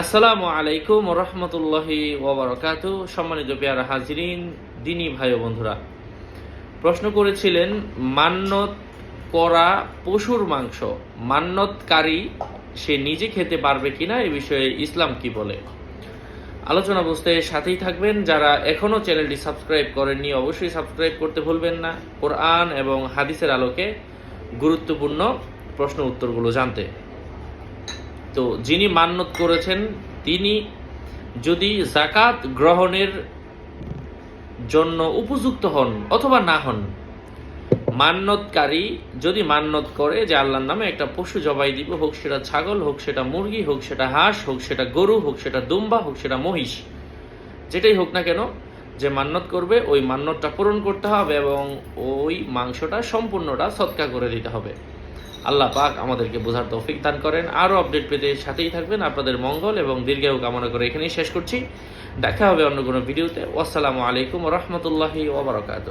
আসসালামু আলাইকুম রহমতুল্লাহি ওবরাকাতু সম্মানিত পেয়ারা হাজিরিন, দিনী ভাই বন্ধুরা, প্রশ্ন করেছিলেন, মান্যত করা পশুর মাংস মান্যতকারী সে নিজে খেতে পারবে কিনা? এ বিষয়ে ইসলাম কি বলে? আলোচনা বুঝতে সাথেই থাকবেন। যারা এখনও চ্যানেলটি সাবস্ক্রাইব করেননি, অবশ্যই সাবস্ক্রাইব করতে ভুলবেন না। কোরআন এবং হাদিসের আলোকে গুরুত্বপূর্ণ প্রশ্ন উত্তরগুলো জানতে। তো যিনি মান্যত করেছেন, তিনি যদি জাকাত গ্রহণের জন্য উপযুক্ত হন অথবা না হন, মান্যতকারী যদি মান্যত করে যে আল্লাহর নামে একটা পশু জবাই দিব, হোক সেটা ছাগল, হোক সেটা মুরগি, হোক সেটা হাঁস, হোক সেটা গরু, হোক সেটা দুম্বা, হোক সেটা মহিষ, যেটাই হোক না কেন, যে মান্যত করবে, ওই মান্যতটা পূরণ করতে হবে এবং ওই মাংসটা সম্পূর্ণটা সৎকা করে দিতে হবে। আল্লাহ পাক আমাদেরকে বোঝার তৌফিক দান করেন। আরও আপডেট পেতে সাথেই থাকবেন আপনাদের মঙ্গল এবং দীর্ঘায়ু কামনা করে এখানেই শেষ করছি। দেখা হবে অন্য কোনো ভিডিওতে। আসসালামু আলাইকুম রহমতুল্লাহি ওবরাকাতু